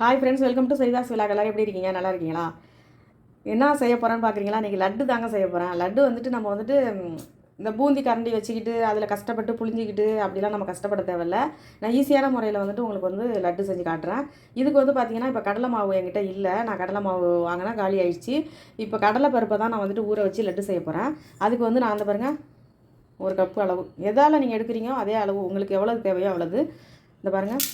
Hi friends welcome to Saritha's விழா எல்லாரும் எப்படி இருக்கீங்க? நல்லா இருக்கீங்களா? என்ன செய்ய போகிறேன்னு பார்க்குறீங்களா இன்றைக்கி லட்டு தாங்க செய்ய போகிறேன் லட்டு வந்துட்டு நம்ம வந்துட்டு இந்த பூந்தி கரண்டி வச்சுக்கிட்டு அதில் கஷ்டப்பட்டு புளிஞ்சிக்கிட்டு அப்படிலாம் நம்ம கஷ்டப்பட தேவையில்ல. நான் ஈஸியான முறையில் வந்துட்டு உங்களுக்கு வந்து லட்டு செஞ்சு காட்டுறேன். இதுக்கு வந்து பார்த்தீங்கன்னா இப்போ கடலை மாவு என்கிட்ட இல்லை. நான் கடலை மாவு வாங்கினா காலி ஆயிடுச்சு. இப்போ கடலை பருப்பை தான் நான் வந்துட்டு ஊற வச்சு லட்டு செய்ய போகிறேன் அதுக்கு வந்து நான் அந்த பாருங்கள் ஒரு கப்பு அளவு. எதால் நீங்கள் எடுக்கிறீங்களோ அதே அளவு. உங்களுக்கு எவ்வளவு தேவையோ அவ்வளோது இந்த பாருங்கள்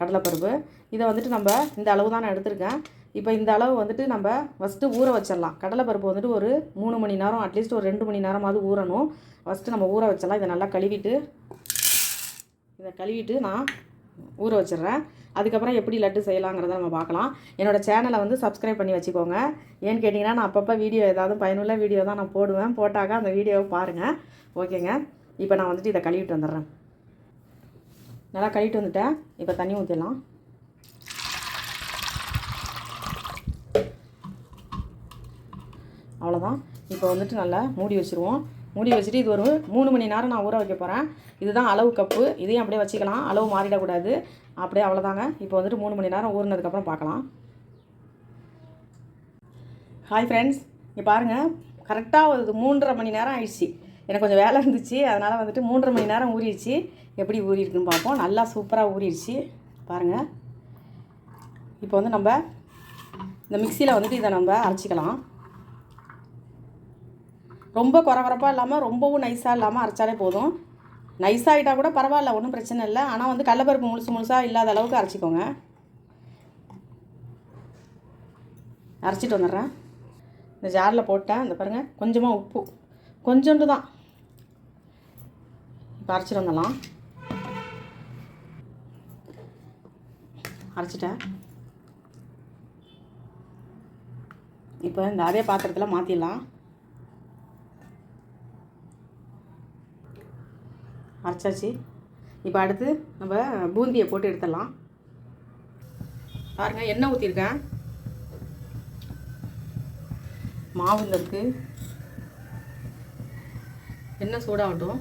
கடலைப்பருப்பு. இதை வந்துட்டு நம்ம இந்த அளவு தான் நான் எடுத்திருக்கேன். இப்போ இந்த அளவு வந்துட்டு நம்ம ஃபஸ்ட்டு ஊற வச்சிடலாம். கடலைப்பருப்பு வந்துட்டு ஒரு மூணு மணி நேரம் அட்லீஸ்ட் ஒரு ரெண்டு மணி நேரமாவது ஊறணும். ஃபஸ்ட்டு நம்ம ஊற வச்சிடலாம். இதை நல்லா கழுவிட்டு இதை கழுவிட்டு நான் ஊற வச்சிடுறேன். அதுக்கப்புறம் எப்படி லட்டு செய்யலாங்கிறத நம்ம பார்க்கலாம். என்னோடய சேனலை வந்து சப்ஸ்கிரைப் பண்ணி வச்சுக்கோங்க. ஏன்னு கேட்டிங்கன்னா நான் அப்பப்போ வீடியோ ஏதாவது பயனுள்ள வீடியோ தான் நான் போடுவேன். போட்டாக்கா அந்த வீடியோவை பாருங்கள் ஓகேங்க. இப்போ நான் வந்துட்டு இதை கழுவிட்டு வந்துடுறேன். நல்லா கழுவிட்டு வந்துட்டேன். இப்போ தண்ணி ஊற்றிடலாம் அவ்வளோதான் இப்போ வந்துட்டு நல்லா மூடி வச்சுருவோம். மூடி வச்சுட்டு இது ஒரு மூணு மணி நேரம் நான் ஊற வைக்க போகிறேன் இதுதான் அளவு கப்பு. இதையும் அப்படியே வச்சுக்கலாம். அளவு மாறிடக்கூடாது. அப்படியே அவ்வளோதாங்க இப்போ வந்துட்டு மூணு மணி நேரம் ஊறினதுக்கப்புறம் பார்க்கலாம். ஹாய் ஃப்ரெண்ட்ஸ் இங்கே பாருங்கள் கரெக்டாக ஒரு மூன்றரை மணி நேரம் ஆயிடுச்சு. எனக்கு கொஞ்சம் வேலை இருந்துச்சு. அதனால் வந்துட்டு மூன்றரை மணி நேரம் ஊறிடுச்சு. எப்படி ஊறியிருக்குன்னு பார்ப்போம். நல்லா சூப்பராக ஊறிடுச்சு. பாருங்கள் இப்போ வந்து நம்ம இந்த மிக்சியில் வந்துட்டு இதை நம்ம அரைச்சிக்கலாம். ரொம்ப குறவரப்பாக இல்லாமல் ரொம்பவும் நைஸாக இல்லாமல் அரைச்சாலே போதும். நைஸாகிட்டால் கூட பரவாயில்ல ஒன்றும் பிரச்சனை இல்லை. ஆனால் வந்து கடலப்பருப்பு முழுசு முழுசாக இல்லாத அளவுக்கு அரைச்சிக்கோங்க. அரைச்சிட்டு வந்துடுறேன். இந்த ஜாரில் போட்டேன். இந்த பாருங்கள் கொஞ்சமாக உப்பு. கொஞ்சோண்டு தான். இப்போ அரைச்சிட்டு வந்துடலாம். அரைச்சிட்டேன். இப்போ இந்த அதே பாத்திரத்தில் மாற்றிடலாம் அரைச்சாச்சு. இப்போ அடுத்து நம்ம பூந்தியை போட்டு எடுத்துடலாம். பாருங்கள் எண்ணெய் ஊற்றிருக்கேன் மாவு இந்த எண்ணெய் சூடாகட்டும்.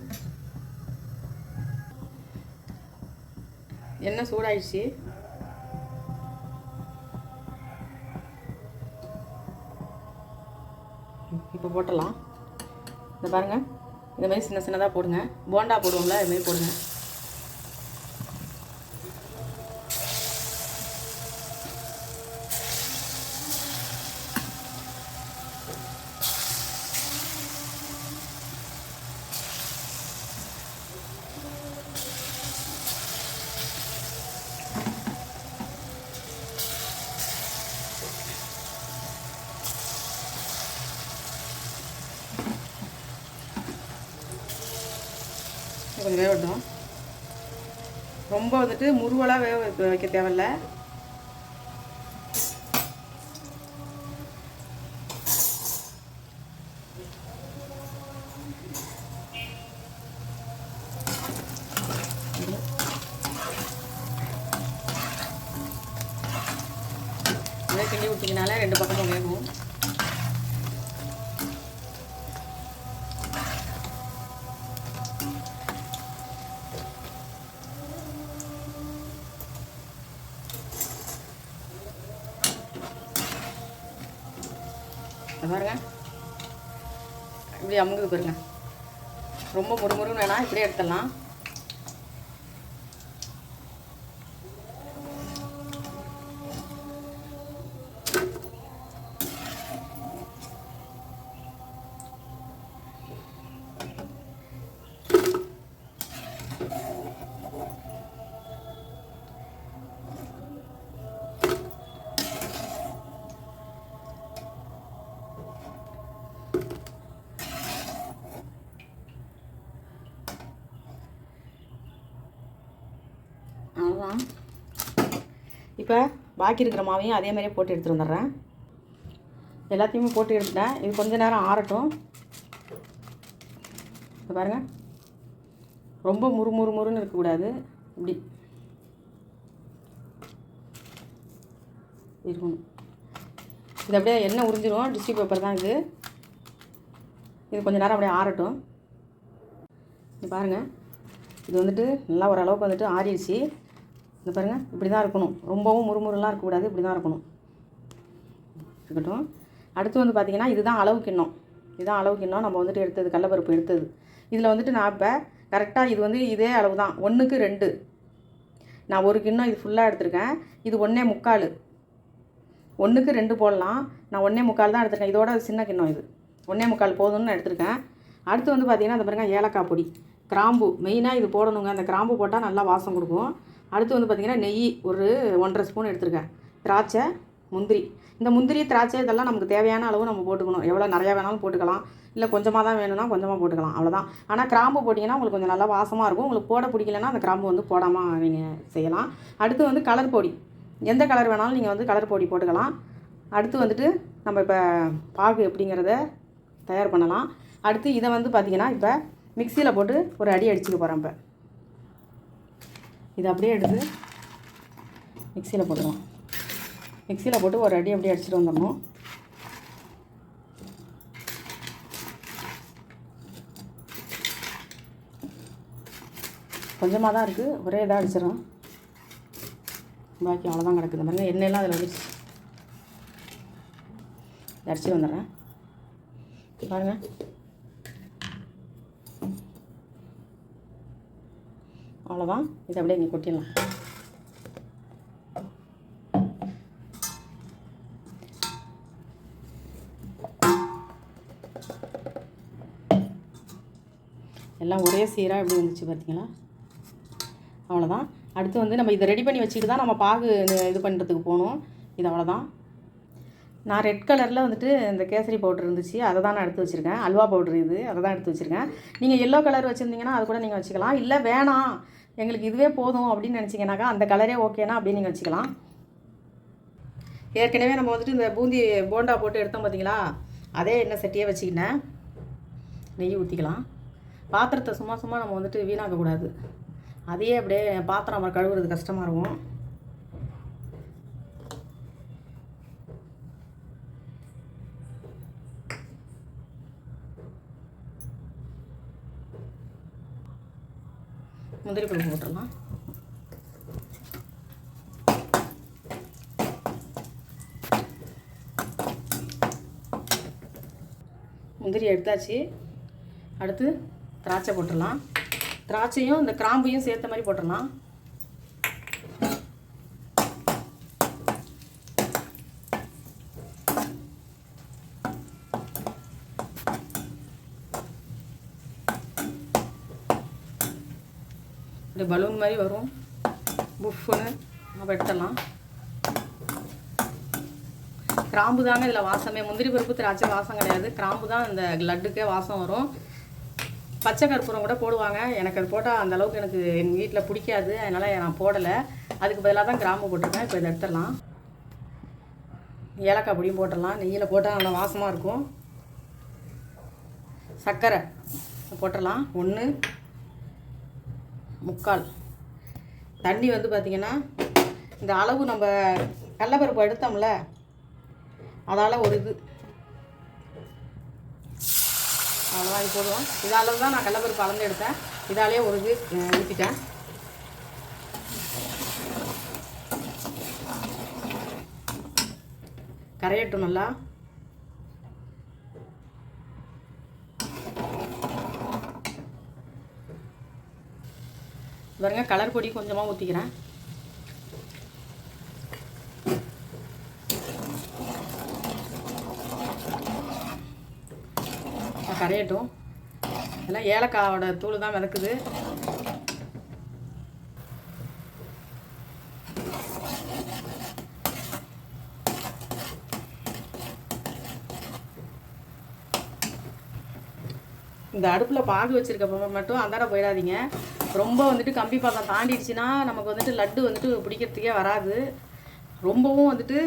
எண்ணெய் சூடாயிடுச்சு. இப்போ போட்டலாம் இந்த பாருங்கள் இந்த மாதிரி சின்ன சின்னதாக போடுங்க. போண்டா போடுவோம்ல இதுமாரி போடுங்க. வேகட்டும். ரொம்ப வந்துட்டு முருவலாக வேக வைக்க- வைக்க தேவையில்ல. பாருங்க. இப்படி அமுங்குது பாருங்க ரொம்ப முறுமுறுன்னு வேணாம் இப்படியே எடுத்துடலாம். இப்போ பாக்கி இருக்கிற மாவையும் அதே மாதிரியே போட்டு எடுத்துகிட்டு வந்துடுறேன். எல்லாத்தையுமே போட்டு எடுத்துட்டேன். இது கொஞ்ச நேரம் ஆறட்டும். இது பாருங்கள் ரொம்ப முறு முறு முறுன்னு இருக்கக்கூடாது. இப்படி. இருக்கணும். இது அப்படியே எண்ணெய் உறிஞ்சிடும் டிஷ்யூ பேப்பர் தான் இது. இது கொஞ்சம் நேரம் அப்படியே ஆறட்டும். இது பாருங்கள் இது வந்துட்டு நல்லா ஓரளவுக்கு வந்துட்டு ஆறிடுச்சு. இந்த பாருங்கள் இப்படி தான் இருக்கணும். ரொம்பவும் முறுமுறுலாம் இருக்கக்கூடாது இப்படி தான் இருக்கணும். இருக்கட்டும். அடுத்து வந்து பார்த்திங்கன்னா இதுதான் அளவு கிண்ணம். இதுதான் அளவு கிண்ணம். நம்ம வந்துட்டு எடுத்தது கடலப்பருப்பு எடுத்தது. இதில் வந்துட்டு நான் இப்போ கரெக்டாக இது வந்து இதே அளவு தான் ஒன்றுக்கு ரெண்டு. நான் ஒரு கிண்ணம் இது ஃபுல்லாக எடுத்திருக்கேன். இது ஒன்றே முக்கால். ஒன்றுக்கு ரெண்டு போடலாம். நான் ஒன்றே முக்கால் தான் எடுத்திருக்கேன். இதோட சின்ன கிண்ணம் இது. ஒன்றே முக்கால் போதும்னு நான் எடுத்திருக்கேன். அடுத்து வந்து பார்த்திங்கன்னா அந்த பாருங்க ஏலக்காய் பொடி. கிராம்பு. மெயினாக இது போடணுங்க. அந்த கிராம்பு போட்டால் நல்லா வாசம் கொடுக்கும். அடுத்து வந்து பார்த்திங்கன்னா நெய் ஒரு ஒன்றரை ஸ்பூன் எடுத்துருக்கேன். திராட்சை முந்திரி. இந்த முந்திரி திராட்சை இதெல்லாம் நமக்கு தேவையான அளவு நம்ம போட்டுக்கணும். எவ்வளோ நிறையா வேணாலும் போட்டுக்கலாம். இல்லை கொஞ்சமாக தான் வேணும்னா கொஞ்சமாக போட்டுக்கலாம். அவ்வளோதான். ஆனால் கிராம்பு போட்டிங்கன்னா உங்களுக்கு கொஞ்சம் நல்லா வாசமாக இருக்கும். உங்களுக்கு போட பிடிக்கலன்னா அந்த கிராம்பு வந்து போடாமல் நீங்கள் செய்யலாம். அடுத்து வந்து கலர் பொடி. எந்த கலர் வேணாலும் நீங்கள் வந்து கலர் பொடி போட்டுக்கலாம். அடுத்து வந்துட்டு நம்ம இப்போ பாகு எப்படிங்கிறத தயார் பண்ணலாம். அடுத்து இதை வந்து பார்த்திங்கன்னா இப்போ மிக்சியில் போட்டு ஒரு அடி அடிச்சுக்க போகிறேன் இப்போ. இதை அப்படியே எடுத்து மிக்சியில் போட்டுருவோம். மிக்சியில் போட்டு ஒரு அடி அப்படியே அடிச்சுட்டு வந்துடணும். கொஞ்சமாக தான் இருக்குது ஒரே இதாக அடிச்சிடும் பாக்கி அவ்வளோதான் கிடக்குது. பாருங்கள் எண்ணெயெல்லாம் அதில் வந்துடுச்சு அடிச்சு வந்துடுறேன். பாருங்கள் அவ்வளோதான் இதை அப்படியே இங்கே கொட்டிடலாம். எல்லாம் ஒரே சீராக எப்படி வந்துச்சு பார்த்தீங்களா அவ்வளோதான் அடுத்து வந்து நம்ம இதை ரெடி பண்ணி வச்சுட்டு தான் நம்ம பாகு இது பண்ணுறதுக்கு போகணும். இது அவ்வளோதான் நான் ரெட் கலரில் வந்துட்டு இந்த கேசரி பவுடர் இருந்துச்சு. அதை தான் நான் எடுத்து வச்சுருக்கேன். அல்வா பவுட்ரு இது. அதை தான் எடுத்து வச்சுருக்கேன். நீங்கள் எல்லோ கலர் வச்சுருந்தீங்கன்னா அது கூட நீங்கள் வச்சுக்கலாம். இல்லை வேணாம். எங்களுக்கு இதுவே போதும் அப்படின்னு நினச்சிங்கனாக்கா அந்த கலரே ஓகேனா அப்படின்னு நீங்கள் வச்சுக்கலாம். ஏற்கனவே நம்ம வந்துட்டு இந்த பூந்தி போண்டா போட்டு எடுத்தோம் பார்த்தீங்களா அதே எண்ணெய் சட்டியே வச்சுக்கினேன். நெய் ஊற்றிக்கலாம் பாத்திரத்தை சும்மா சும்மா நம்ம வந்துட்டு வீணாக்கக்கூடாது. அதையே அப்படியே பாத்திரம் நம்ம கழுவுறது கஷ்டமாக இருக்கும். முந்திரி பருப்பு போட்டுடலாம். முந்திரி எடுத்தாச்சு. அடுத்து திராட்சை போட்டுடலாம். திராட்சையும் இந்த கிராம்பையும் சேர்த்த மாதிரி போட்டுடலாம். இந்த பலூன் மாதிரி வரும். புஃப்னு வெட்டலாம். எடுத்துடலாம் கிராம்பு தாங்க இதில் வாசமே. முந்திரி பருப்பு திராட்சை வாசம் கிடையாது. கிராம்பு தான் இந்த லட்டுக்கே வாசம் வரும். பச்சை கற்பூரம் கூட போடுவாங்க. எனக்கு அது போட்டால் அந்த அளவுக்கு எனக்கு எங்கள் வீட்டில் பிடிக்காது. அதனால் நான் போடலை. அதுக்கு பதிலாக தான் கிராம்பு போட்டிருக்கேன். இப்போ இதை எடுத்துடலாம். ஏலக்காய் பொடியும் போட்டுடலாம். நெய்யில் போட்டால் நல்லா வாசமாக இருக்கும். சர்க்கரை போட்டுடலாம். ஒன்று முக்கால். தண்ணி வந்து பார்த்திங்கன்னா இந்த அளவு நம்ம கடலப்பருப்பு எடுத்தோம்ல அதால் ஒரு இது. அவ்வளோதான் இது போதும். இதால் தான் நான் கடலப்பருப்பு அளந்து எடுத்தேன். இதாலே ஒரு இது ஊற்றிட்டேன் கரையட்டும் நல்லா. பாருங்க கலர் பொடி கொஞ்சமாக ஊற்றிக்கிறேன் கரையட்டும். இதெல்லாம் ஏலக்காவோட தூள் தான் மிதக்குது. இந்த அடுப்பில் பாகு வச்சுருக்கப்ப மட்டும் அந்தாட போயிடாதீங்க. ரொம்ப வந்துட்டு கம்பி பாக்கம் தாண்டிடுச்சுன்னா நமக்கு வந்துட்டு லட்டு வந்துட்டு பிடிக்கிறதுக்கே வராது. ரொம்பவும் வந்துட்டு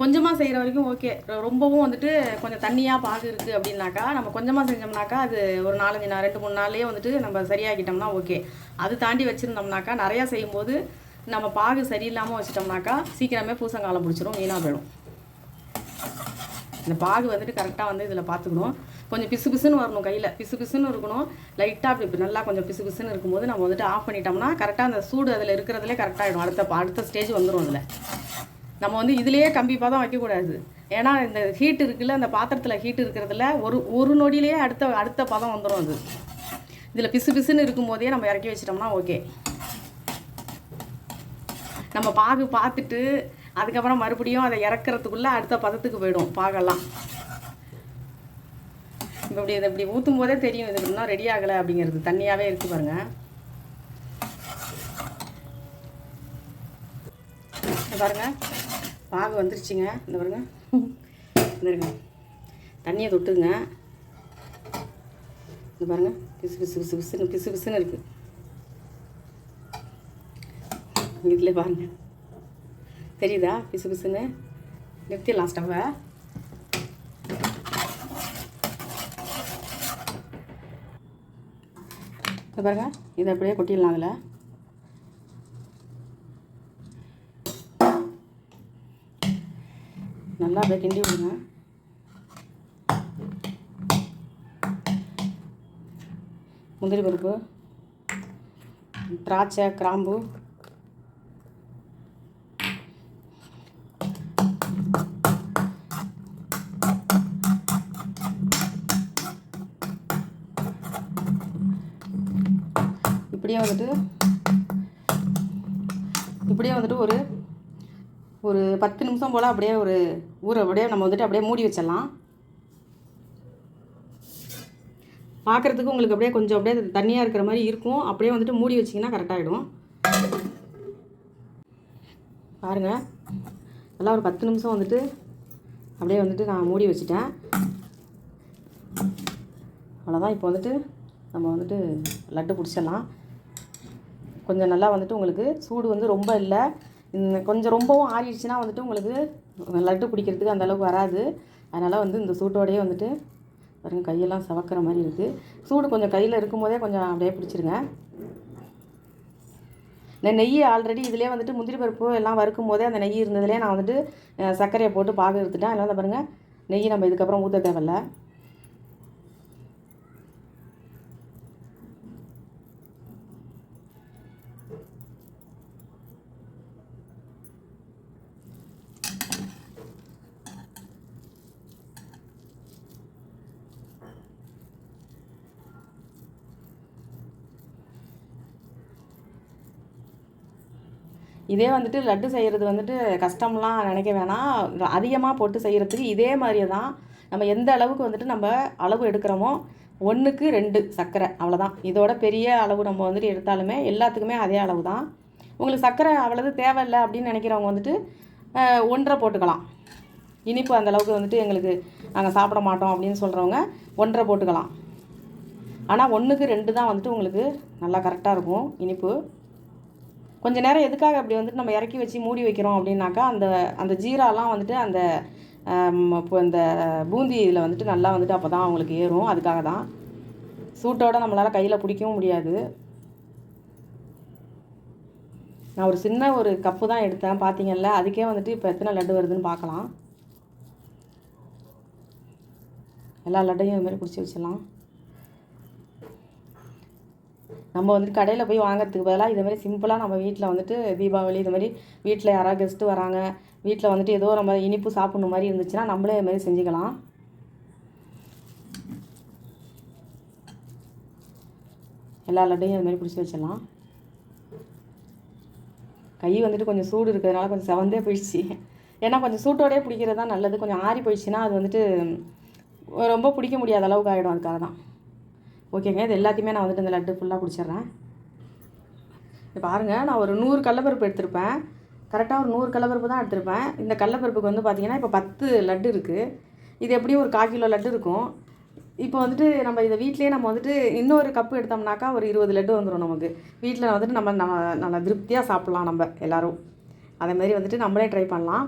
கொஞ்சமாக செய்கிற வரைக்கும் ஓகே. ரொம்பவும் வந்துட்டு கொஞ்சம் தண்ணியாக பாகு இருக்குது அப்படின்னாக்கா நம்ம கொஞ்சமாக செஞ்சோம்னாக்கா அது ஒரு நாலஞ்சு நாள் ரெண்டு மூணு நாள்லேயே வந்துட்டு நம்ம சரியாகிட்டோம்னா ஓகே. அது தாண்டி வச்சுருந்தோம்னாக்கா நிறையா செய்யும்போது நம்ம பாகு சரியில்லாமல் வச்சிட்டோம்னாக்கா சீக்கிரமே பூசங்காலம் பிடிச்சிரும் வீணாக போயிடும். இந்த பாகு வந்துட்டு கரெக்டாக வந்து இதில் பார்த்துக்கணும். கொஞ்சம் பிசு பிசுன்னு வரணும் கையில். பிசு பிசுன்னு இருக்கணும். லைட்டாக அப்படி இப்போ நல்லா கொஞ்சம் பிசு பிசுன்னு இருக்கும்போது நம்ம வந்துட்டு ஆஃப் பண்ணிட்டோம்னா கரெக்டாக அந்த சூடு அதில் இருக்கிறதுலே கரெக்டாகிடும் அடுத்த அடுத்த ஸ்டேஜ் வந்துடும் அதில். நம்ம வந்து இதுலேயே கம்பி பதம் வைக்கக்கூடாது. ஏன்னா இந்த ஹீட் இருக்குல்ல அந்த பாத்திரத்தில் ஹீட் இருக்கிறதுல ஒரு ஒரு நொடியிலேயே அடுத்த அடுத்த பதம் வந்துடும் அது. இதில் பிசு பிசுன்னு இருக்கும்போதே நம்ம இறக்கி வச்சிட்டோம்னா ஓகே நம்ம பாகு பார்த்துட்டு அதுக்கப்புறம் மறுபடியும் அதை இறக்குறதுக்குள்ளே அடுத்த பதத்துக்கு போயிடும் பாகெல்லாம். இப்போ இப்படி இதை இப்படி ஊற்றும் போதே தெரியும் இது இன்னும் ரெடி ஆகலை அப்படிங்கிறது. தண்ணியாகவே இருக்குது பாருங்கள் பாருங்கள் பாருங்க. பாகு வந்துருச்சுங்க. இந்த பாருங்க. இந்த இருங்க தண்ணியை தொட்டுங்க இந்த பாருங்க. பிசு பிசு பிசு பிசுன்னு பிசு பிசுன்னு இருக்குது இதில் பாருங்கள் தெரியுதா? பிசு பிசுன்னு. நிறுத்திடலாம் ஸ்டவ்வை. இதை பாருங்க இதை அப்படியே கொட்டிடலாம் அதில். நல்லா அப்படியே கிண்டி விடுங்க. முந்திரி பருப்பு திராட்சை கிராம்பு வந்துட்டு இப்படியே வந்துட்டு ஒரு ஒரு பத்து நிமிஷம் போல் அப்படியே ஒரு ஊற அப்படியே நம்ம வந்துட்டு அப்படியே மூடி வச்சிடலாம். பார்க்குறதுக்கு உங்களுக்கு அப்படியே கொஞ்சம் அப்படியே தண்ணியாக இருக்கிற மாதிரி இருக்கும். அப்படியே வந்துட்டு மூடி வச்சிங்கன்னா கரெக்டாகிடும் பாருங்கள் நல்லா ஒரு பத்து நிமிஷம் வந்துட்டு அப்படியே வந்துட்டு நான் மூடி வச்சுட்டேன். அவ்வளோதான் இப்போ வந்துட்டு நம்ம வந்துட்டு லட்டு பிடிச்சிடலாம் கொஞ்சம் நல்லா வந்துட்டு உங்களுக்கு சூடு வந்து ரொம்ப இல்லை. கொஞ்சம் ரொம்பவும் ஆறிடுச்சுன்னா வந்துட்டு உங்களுக்கு லட்டு பிடிக்கிறதுக்கு அந்தளவுக்கு வராது. அதனால் வந்து இந்த சூட்டோடையே வந்துட்டு பாருங்கள் கையெல்லாம் சவக்கிற மாதிரி இருக்குது சூடு கொஞ்சம் கையில் இருக்கும்போதே கொஞ்சம் அப்படியே பிடிச்சிருங்க. நான் நெய் ஆல்ரெடி இதிலே வந்துட்டு முந்திரி பருப்பு எல்லாம் வறுக்கும் போதே அந்த நெய் இருந்ததுலேயே நான் வந்துட்டு சர்க்கரையை போட்டு பாகு எடுத்துட்டேன். அதனால் பாருங்கள் நெய் நம்ம இதுக்கப்புறம் ஊற்ற தேவையில்ல. இதே வந்துட்டு லட்டு செய்கிறது வந்துட்டு கஷ்டம்லாம் நினைக்க வேணாம். அதிகமாக போட்டு செய்கிறதுக்கு இதே மாதிரியே தான் நம்ம எந்த அளவுக்கு வந்துட்டு நம்ம அளவு எடுக்கிறோமோ ஒன்றுக்கு ரெண்டு சர்க்கரை அவ்வளோதான் இதோட பெரிய அளவு நம்ம வந்துட்டு எடுத்தாலுமே எல்லாத்துக்குமே அதே அளவு தான். உங்களுக்கு சர்க்கரை அவ்வளவு தேவையில்லை அப்படின்னு நினைக்கிறவங்க வந்துட்டு ஒன்றரை போட்டுக்கலாம். இனிப்பு அந்த அளவுக்கு வந்துட்டு எங்களுக்கு நாங்கள் சாப்பிட மாட்டோம் அப்படின்னு சொல்கிறவங்க ஒன்றரை போட்டுக்கலாம். ஆனால் ஒன்றுக்கு ரெண்டு தான் வந்துட்டு உங்களுக்கு நல்லா கரெக்டாக இருக்கும் இனிப்பு. கொஞ்ச நேரம் எதுக்காக அப்படி வந்துட்டு நம்ம இறக்கி வச்சு மூடி வைக்கிறோம் அப்படின்னாக்கா அந்த அந்த ஜீராலாம் வந்துட்டு அந்த இப்போ இந்த பூந்தி இதில் வந்துட்டு நல்லா வந்துட்டு அப்போ தான் அவங்களுக்கு ஏறும். அதுக்காக தான். சூட்டோட நம்மளால் கையில் பிடிக்கவும் முடியாது. நான் ஒரு சின்ன ஒரு கப்பு தான் எடுத்தேன். பார்த்தீங்கல்ல அதுக்கே வந்துட்டு இப்போ எத்தனை லட்டு வருதுன்னு பார்க்கலாம் எல்லா லட்டையும் இதுமாதிரி பிடிச்சி வச்சிடலாம். நம்ம வந்துட்டு கடையில் போய் வாங்குறதுக்கு பதிலாக இது மாதிரி சிம்பிளாக நம்ம வீட்டில் வந்துட்டு தீபாவளி இது மாதிரி வீட்டில் யாராவது கெஸ்ட்டு வராங்க வீட்டில் வந்துட்டு ஏதோ நம்ம இனிப்பு சாப்பிட்ணும் மாதிரி இருந்துச்சுன்னா நம்மளே இது மாதிரி செஞ்சுக்கலாம். எல்லா லட்டையும் இது மாதிரி பிடிச்சி வச்சிடலாம். கை வந்துட்டு கொஞ்சம் சூடு இருக்கிறதுனால கொஞ்சம் செவந்தே போயிடுச்சு. ஏன்னா கொஞ்சம் சூட்டோடயே பிடிக்கிறது தான் நல்லது. கொஞ்சம் ஆறி போயிடுச்சுன்னா அது வந்துட்டு ரொம்ப பிடிக்க முடியாத அளவுக்கு ஆகிடும் அதுக்காக தான் ஓகேங்க இது எல்லாத்தையுமே நான் வந்துட்டு இந்த லட்டு ஃபுல்லாக குடிச்சிட்றேன். இப்போ பாருங்கள் நான் ஒரு நூறு கடலப்பருப்பு எடுத்திருப்பேன். கரெக்டாக ஒரு நூறு கடலப்பருப்பு தான் எடுத்திருப்பேன். இந்த கடலப்பருப்புக்கு வந்து பார்த்திங்கன்னா இப்போ பத்து லட்டு இருக்குது இது எப்படியும் ஒரு கால் கிலோ லட்டு இருக்கும். இப்போ வந்துட்டு நம்ம இதை வீட்லேயே நம்ம வந்துட்டு இன்னொரு கப்பு எடுத்தோம்னாக்கா ஒரு இருபது லட்டு வந்துடும் நமக்கு. வீட்டில் வந்துட்டு நம்ம நம்ம நல்லா திருப்தியாக சாப்பிட்லாம் நம்ம எல்லோரும். அதேமாதிரி வந்துட்டு நம்மளே ட்ரை பண்ணலாம்.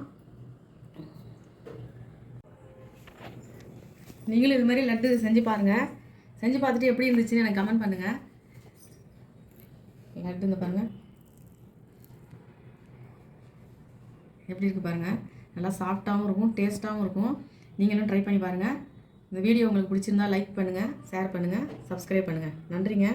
நீங்களும் இது மாதிரி லட்டு செஞ்சு பாருங்கள் செஞ்சு பார்த்துட்டு எப்படி இருந்துச்சுன்னு எனக்கு கமெண்ட் பண்ணுங்கள் லட்டு இந்த பாருங்கள் எப்படி இருக்குது பாருங்கள் நல்லா சாஃப்டாகவும் இருக்கும் டேஸ்ட்டாகவும் இருக்கும். நீங்களும் ட்ரை பண்ணி பாருங்கள் இந்த வீடியோ உங்களுக்கு பிடிச்சிருந்தா லைக் பண்ணுங்கள் ஷேர் பண்ணுங்கள் சப்ஸ்கிரைப் பண்ணுங்கள் நன்றிங்க.